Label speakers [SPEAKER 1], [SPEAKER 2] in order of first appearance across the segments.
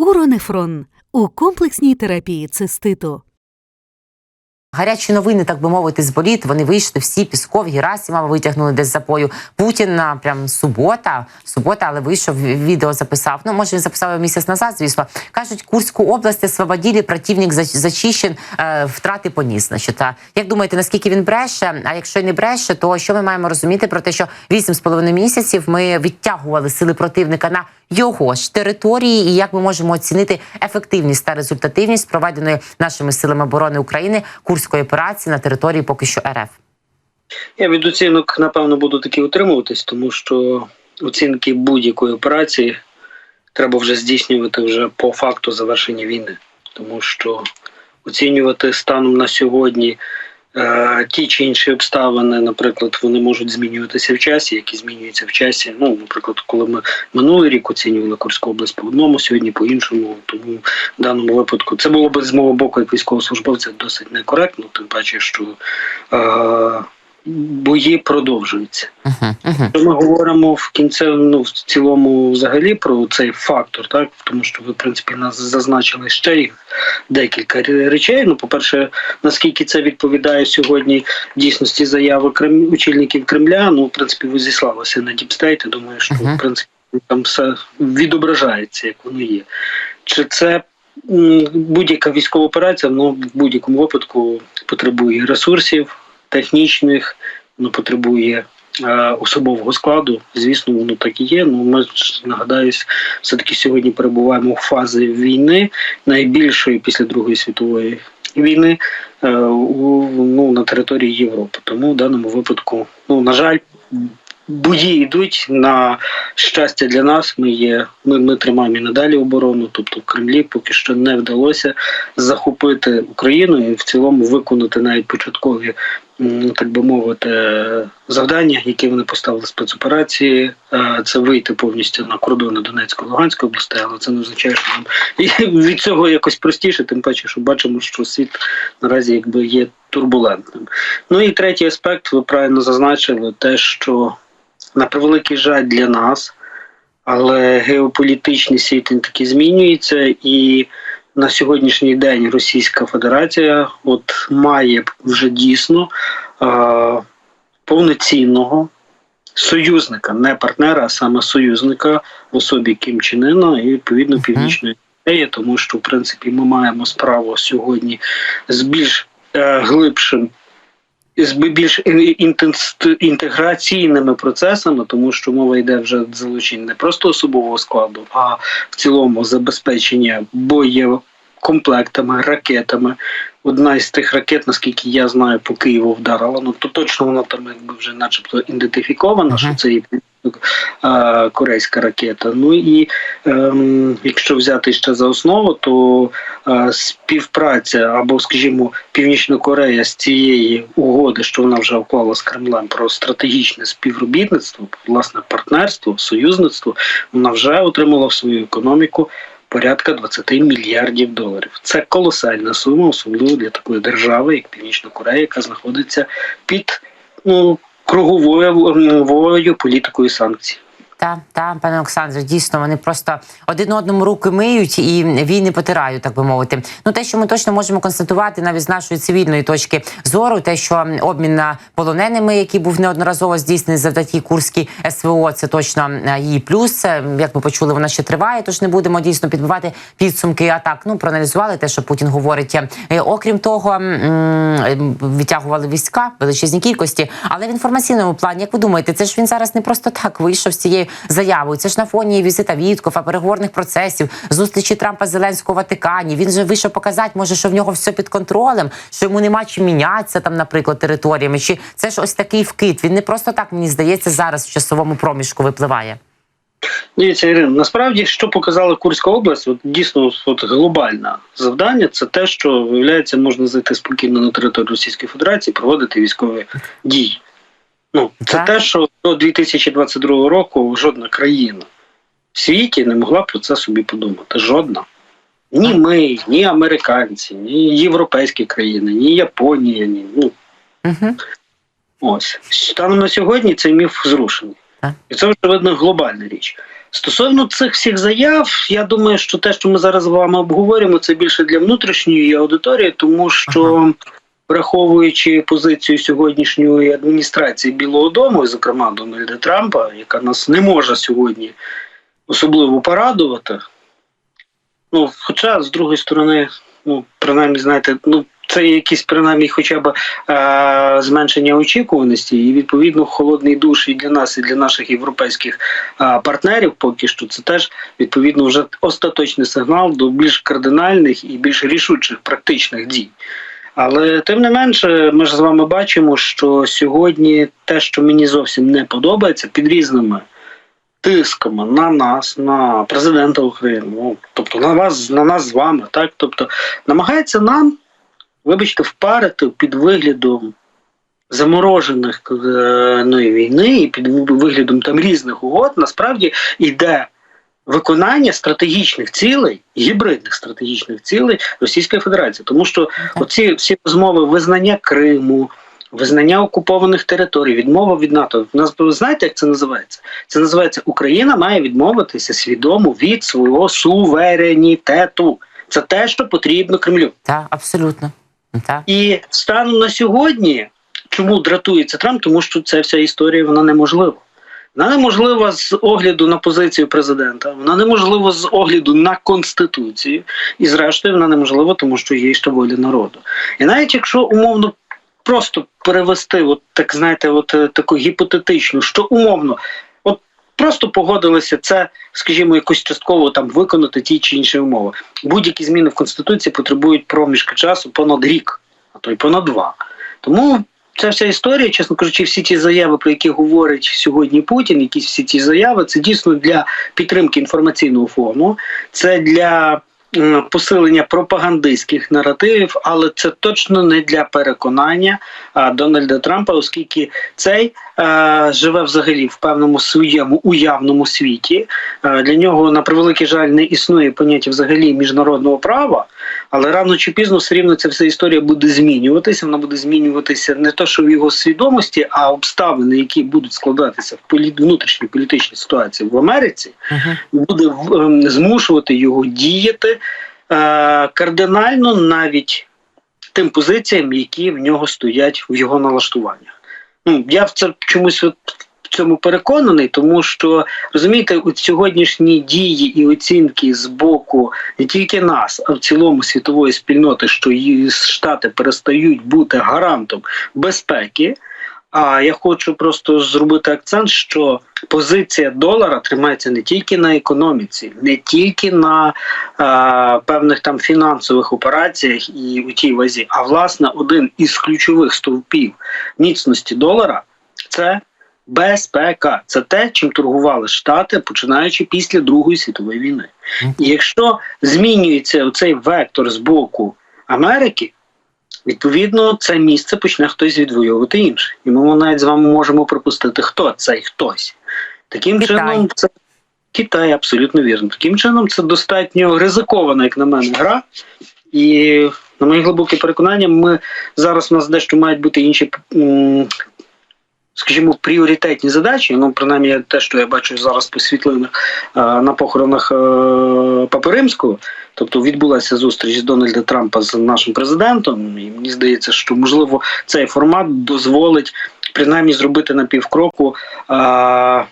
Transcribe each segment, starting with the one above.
[SPEAKER 1] Уронефрон у комплексній терапії циститу.
[SPEAKER 2] Гарячі новини, так би мовити, з боліт. Вони вийшли всі. Пісков, Герасимова витягнули десь запою. Путіна прям субота, субота, але вийшов відео, записав. Ну, може, він записав місяць назад, звісно. Кажуть, Курську область освободили, противник зач- зачищен, е, втрати поніс. Значить, а як думаєте, наскільки він бреше? А якщо й не бреше, то що ми маємо розуміти про те, що вісім з половиною місяців ми відтягували сили противника на його ж території, і як ми можемо оцінити ефективність та результативність проведеної нашими силами оборони України курської операції на території поки що РФ?
[SPEAKER 3] Я від оцінок, напевно, буду таки утримуватись, тому що оцінки будь-якої операції треба вже здійснювати вже по факту завершення війни. Тому що оцінювати станом на сьогодні ті чи інші обставини, наприклад, вони можуть змінюватися в часі, які змінюються в часі. Ну, наприклад, коли ми минулий рік оцінювали Курську область по одному, сьогодні по іншому. Тому в даному випадку це було б з мого боку, як військовослужбовця, досить некоректно, тим паче, що е, бої продовжуються.
[SPEAKER 2] Угу.
[SPEAKER 3] Якщо ми говоримо в кінці, ну в цілому, взагалі про цей фактор, так тому що ви в принципі нас зазначили ще декілька речей. Ну, по-перше, наскільки це відповідає сьогодні дійсності заяви Крем... очільників Кремля, ну в принципі, ви зіслалися на діпстейт. Я думаю, що
[SPEAKER 2] Мгм.
[SPEAKER 3] в принципі там все відображається, як воно є. Чи це будь-яка військова операція, ну в будь-якому випадку потребує ресурсів технічних, воно потребує е, особового складу. Звісно, воно так і є. Ну ми нагадаюсь, все таки сьогодні перебуваємо в фазі війни, найбільшої після Другої світової війни е, ну, на території Європи. Тому в даному випадку, ну на жаль. Бої йдуть на щастя для нас. Ми є. Ми, ми тримаємо і надалі оборону. Тобто в Кремлі поки що не вдалося захопити Україну і в цілому виконати навіть початкові, так би мовити, завдання, які вони поставили спецоперації. Е, Це вийти повністю на кордони Донецької Луганської областей, але це не означає, що нам від цього якось простіше, тим паче, що бачимо, що світ наразі якби є турбулентним. Ну і третій аспект, ви правильно зазначили, те, що на превеликий жаль для нас, але геополітичний світ він таки змінюється, і на сьогоднішній день Російська Федерація от має вже дійсно е, повноцінного союзника, не партнера, а саме союзника в особі Кім Чен Ына і відповідно Північної Кореї, тому що в принципі ми маємо справу сьогодні з більш е, глибшим з більш інтеграційними процесами, тому що мова йде вже залучення не просто особового складу, а в цілому забезпечення боєкомплектами, ракетами. Одна із тих ракет, наскільки я знаю, по Києву вдарила. Ну то точно вона там якби вже, начебто, ідентифікована,
[SPEAKER 2] Ага.
[SPEAKER 3] що це є е, корейська ракета. Ну і ем, якщо взяти ще за основу, то е, співпраця або, скажімо, Північна Корея з цієї угоди, що вона вже уклала з Кремлем про стратегічне співробітництво, власне партнерство, союзництво, вона вже отримала в свою економіку. Порядка 20 мільярдів доларів. Це колосальна сума, особливо для такої держави, як Північна Корея, яка знаходиться під ну, круговою політикою санкцій.
[SPEAKER 2] Та, та, пане Олександре, дійсно, вони просто один одному руки миють і війни потирають, так би мовити. Ну, те, що ми точно можемо констатувати навіть з нашої цивільної точки зору, те, що обмін на полоненими, який був неодноразово здійснений завдяки Курській СВО, це точно е, її плюс. Як ми почули, вона ще триває, тож не будемо дійсно підбивати підсумки атак. Ну, проаналізували те, що Путін говорить. Е, Окрім того, відтягували війська в величезній кількості, але в інформаційному плані, як ви думаєте, це ж він зараз не просто так вийшов з цією заявою. Це ж на фоні візита Віткофа, переговорних процесів, зустрічі Трампа Зеленського в Ватикані. Він же вийшов показати, може, що в нього все під контролем, що йому нема чим мінятися там, наприклад, територіями. Чи це ж ось такий вкид? Він не просто так мені здається зараз в часовому проміжку випливає.
[SPEAKER 3] Дивіться, Ірина, насправді, що показала Курська область, от дійсно от глобальне завдання, це те, що виявляється, можна зайти спокійно на територію Російської Федерації, проводити військові дії. Ну, це
[SPEAKER 2] Так.
[SPEAKER 3] те, що до 2022 року жодна країна в світі не могла про це собі подумати. Жодна. Ні ми, ні американці, ні європейські країни, ні Японія, ні ну
[SPEAKER 2] Угу.
[SPEAKER 3] Ось станом на сьогодні цей міф зрушений,
[SPEAKER 2] Так.
[SPEAKER 3] і це очевидно глобальна річ. Стосовно цих всіх заяв, я думаю, що те, що ми зараз з вами обговорюємо, це більше для внутрішньої аудиторії, тому що. Враховуючи позицію сьогоднішньої адміністрації Білого Дому, і, зокрема Дональда Трампа, яка нас не може сьогодні особливо порадувати. Ну, хоча, з другої сторони, ну, принаймні, знаєте, ну, це якісь принаймні хоча б е- зменшення очікуваності, і відповідно холодний душ і для нас, і для наших європейських е- партнерів поки що це теж відповідно вже остаточний сигнал до більш кардинальних і більш рішучих практичних дій. Але тим не менше, ми ж з вами бачимо, що сьогодні те, що мені зовсім не подобається, під різними тисками на нас, на президента України, ну тобто на вас, на нас з вами, так? Тобто намагається нам, вибачте, впарити під виглядом заморожених е, ну, війни і під виглядом там різних угод, насправді йде виконання стратегічних цілей, гібридних стратегічних цілей Російської Федерації, тому що оці всі розмови визнання Криму. Визнання окупованих територій, відмова від НАТО. У нас ви знаєте, як це називається? Це називається Україна має відмовитися свідомо від свого суверенітету. Це те, що потрібно Кремлю.
[SPEAKER 2] Так, абсолютно. Так.
[SPEAKER 3] І станом на сьогодні, чому дратується Трамп? Тому що ця вся історія вона неможлива. Вона неможлива з огляду на позицію президента, вона неможлива з огляду на конституцію, і зрештою вона неможлива, тому що є ще воля народу. І навіть якщо умовно просто перевести, от так знаєте, от е, таку гіпотетичну, що умовно, просто погодилися це, скажімо, якось частково там виконати ті чи інші умови. Будь-які зміни в конституції потребують проміжки часу понад рік, а то й понад два. Тому ця вся історія, чесно кажучи, всі ті заяви, про які говорить сьогодні Путін, якісь всі ті заяви, це дійсно для підтримки інформаційного фону, це для посилення пропагандистських наративів, але це точно не для переконання Дональда Трампа, оскільки цей е, живе взагалі в певному своєму уявному світі. Е, для нього на превеликий жаль не існує поняття взагалі міжнародного права. Але рано чи пізно все рівно ця вся історія буде змінюватися. Вона буде змінюватися не то, що в його свідомості, а обставини, які будуть складатися в полі... внутрішній політичній ситуації в Америці,
[SPEAKER 2] Угу.
[SPEAKER 3] буде в- ем, змушувати його діяти е- кардинально навіть тим позиціям, які в нього стоять в його налаштуваннях. Ну я в це чомусь от цьому переконаний, тому що розумієте, от сьогоднішні дії і оцінки з боку не тільки нас, а в цілому світової спільноти, що її штати перестають бути гарантом безпеки. А я хочу просто зробити акцент, що позиція долара тримається не тільки на економіці, не тільки на е, певних там фінансових операціях і у тій вазі, а власне один із ключових стовпів міцності долара це безпека. Це те, чим торгували штати, починаючи після Другої світової війни. І якщо змінюється цей вектор з боку Америки, відповідно це місце почне хтось відвоювати інший. І ми навіть з вами можемо припустити, хто цей хтось. Таким
[SPEAKER 2] Китай.
[SPEAKER 3] чином, це Китай, абсолютно вірно. Таким чином, це достатньо ризикована, як на мене, гра. І на моє глибоке переконання, ми зараз у нас дещо мають бути інші. Скажімо, пріоритетні задачі, ну принаймні те, що я бачу зараз по світлинах е, на похоронах е, Папи Римського, тобто відбулася зустріч Дональда Трампа з нашим президентом, і мені здається, що можливо цей формат дозволить принаймні зробити на півкроку е,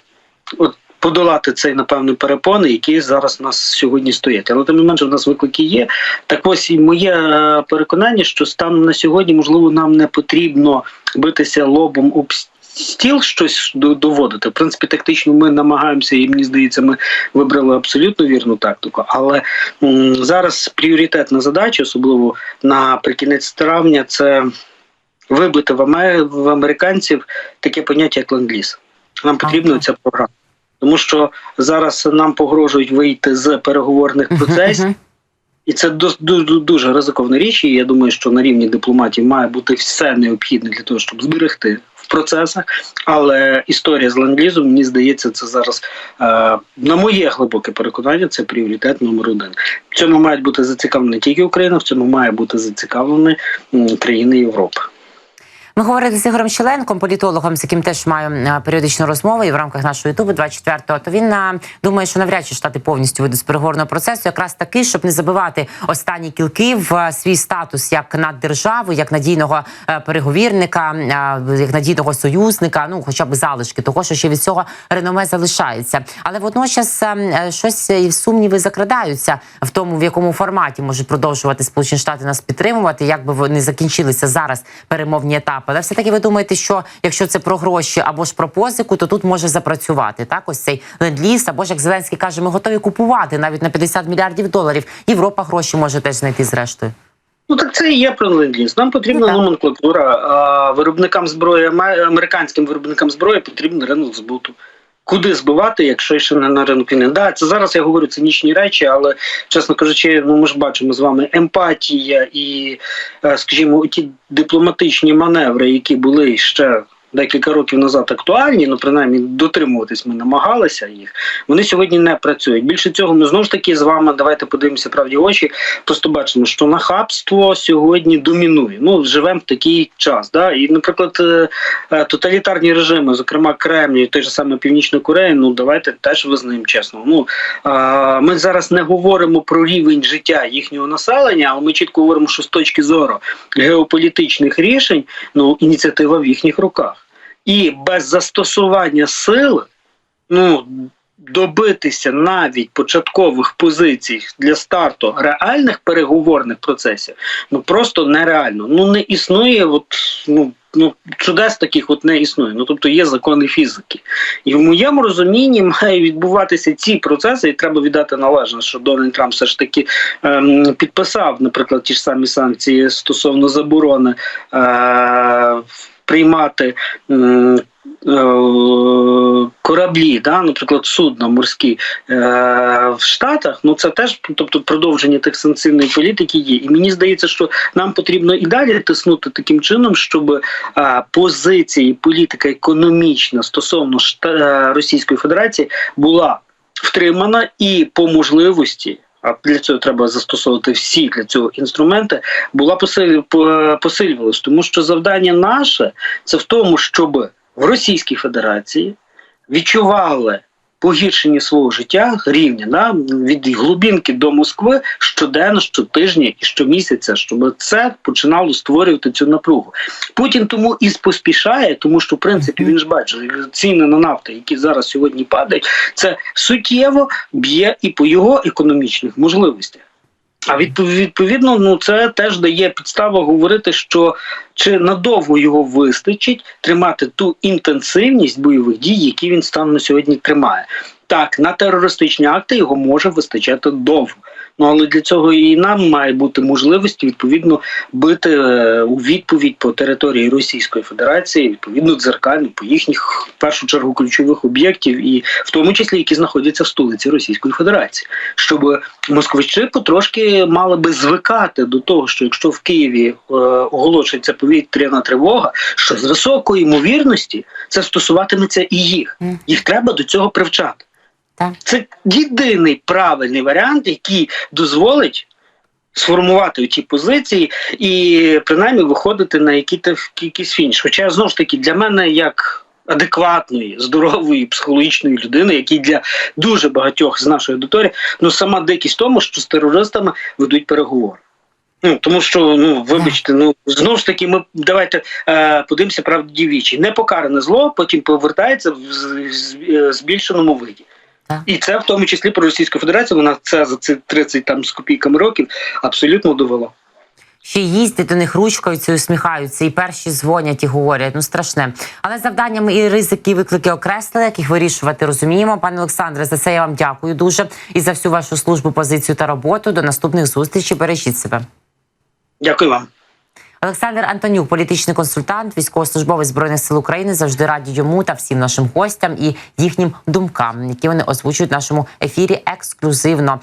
[SPEAKER 3] от, подолати цей напевно перепони, які зараз у нас сьогодні стоять. Але тим не менше, в нас виклики є. Так ось і моє переконання, що станом на сьогодні, можливо, нам не потрібно битися лобом об стіл щось до- доводити. В принципі, тактично ми намагаємося, і мені здається, ми вибрали абсолютно вірну тактику. Але зараз пріоритетна задача, особливо наприкінець травня, це вибити в, Амер... в американців таке поняття, як ленд-ліз. Нам потрібна ця програма. Тому що зараз нам погрожують вийти з переговорних процесів, і це дуже, дуже ризиковна річ. І я думаю, що на рівні дипломатів має бути все необхідне для того, щоб зберегти процесах. Але історія з ленд-лізом, мені здається, це зараз е, на моє глибоке переконання, це пріоритет номер один. В цьому мають бути зацікавлені тільки Україна, в цьому має бути зацікавлені країни Європи.
[SPEAKER 2] Ми говорили з Ігорем Щеленком, політологом, з яким теж маю е, періодичну розмову і в рамках нашого ютубу 24-го, То він е, думає, що навряд чи штати повністю вийдуть з переговорного процесу, якраз таки, щоб не забивати останні кілки в е, свій статус як наддержаву, як надійного переговірника, як надійного союзника. Ну, хоча б залишки того, що ще від цього реноме залишається. Але водночас щось і сумніви закрадаються в тому, в якому форматі можуть продовжувати Сполучені Штати нас підтримувати, як би вони закінчилися зараз перемовні етапи. Але все таки ви думаєте, що якщо це про гроші або ж про позику, то тут може запрацювати так. Ось цей ленд-ліз, або ж як Зеленський каже, ми готові купувати навіть на 50 мільярдів доларів. Європа гроші може теж знайти зрештою.
[SPEAKER 3] Ну так це і є про ленд-ліз. Нам потрібна
[SPEAKER 2] Ну,
[SPEAKER 3] номенклатура. А виробникам зброї, американським виробникам зброї потрібен ринок збуту. Куди збивати, якщо ще не на ринку війни? Да, це зараз я говорю цинічні речі, але чесно кажучи, ну ми ж бачимо з вами емпатія і, е, скажімо, ті дипломатичні маневри, які були ще. Декілька років назад актуальні, ну принаймні дотримуватись ми намагалися їх. Вони сьогодні не працюють. Більше цього, ми знову ж таки з вами давайте подивимося правді очі. Просто бачимо, що нахабство сьогодні домінує. Ну живемо в такий час. Да? І, наприклад, е, е, тоталітарні режими, зокрема Кремль, той же саме Північна Корея. Ну давайте теж визнаємо чесно. Ну ми зараз не говоримо про рівень життя їхнього населення, але ми чітко говоримо, що з точки зору геополітичних рішень, ну ініціатива в їхніх руках. І без застосування сили, ну добитися навіть початкових позицій для старту реальних переговорних процесів, ну просто нереально. Ну не існує, от ну. Ну, чудес таких от не існує. Ну тобто є закони фізики, і в моєму розумінні має відбуватися ці процеси, і треба віддати належне, що Дональд Трамп все ж таки ем, підписав, наприклад, ті ж самі санкції стосовно заборони е, приймати. е, Кораблі, да, наприклад, судна морські е, в Штатах, ну це теж тобто продовження тих санкційної політики є. І мені здається, що нам потрібно і далі тиснути таким чином, щоб е, позиція і політика економічна стосовно Російської Федерації була втримана і по можливості. А для цього треба застосовувати всі для цього інструменти. Була посилювалась, тому що завдання наше це в тому, щоб в Російській Федерації відчували погіршення свого життя рівня да, від глубинки до Москви щоденно, щотижня і щомісяця, щоб це починало створювати цю напругу. Путін тому і поспішає, тому що в принципі він ж бачить ціни на нафту, які зараз сьогодні падають, це суттєво б'є і по його економічних можливостях. А відпов- відповідно, ну це теж дає підставу говорити, що чи надовго його вистачить тримати ту інтенсивність бойових дій, які він станом на сьогодні тримає. Так, на терористичні акти його може вистачати довго. Ну але для цього і нам має бути можливість відповідно бити е, у відповідь по території Російської Федерації, відповідно дзеркально по їхніх в першу чергу ключових об'єктів, і в тому числі які знаходяться в столиці Російської Федерації, щоб москвичі потрошки мали би звикати до того, що якщо в Києві е, оголошується повітряна тривога, що з високої ймовірності це стосуватиметься і їх. Їх треба до цього привчати.
[SPEAKER 2] Так.
[SPEAKER 3] Це єдиний правильний варіант, який дозволить сформувати ті позиції і принаймні виходити на якийсь фініш. Хоча знову ж таки для мене як. Адекватної, здорової психологічної людини, який для дуже багатьох з нашої аудиторії, ну сама дикість в тому, що з терористами ведуть переговори. Ну тому що ну вибачте, ну знову ж таки, ми давайте е, подивимося правді вічі. Непокаране зло потім повертається в е, збільшеному виді. І це в тому числі про Російську Федерацію. Вона це за ці 30 там з копійками років абсолютно довела.
[SPEAKER 2] Ще їздять до них ручкаються, усміхаються, і перші дзвонять і говорять. Ну страшне. Але завданнями і ризики, і виклики окреслили, як їх вирішувати, розуміємо. Пане Олександре, за це я вам дякую дуже і за всю вашу службу, позицію та роботу. До наступних зустрічей. Бережіть себе.
[SPEAKER 3] Дякую вам.
[SPEAKER 2] Олександр Антонюк, політичний консультант, військовослужбовець збройних сил України, завжди раді йому та всім нашим гостям і їхнім думкам, які вони озвучують в нашому ефірі ексклюзивно.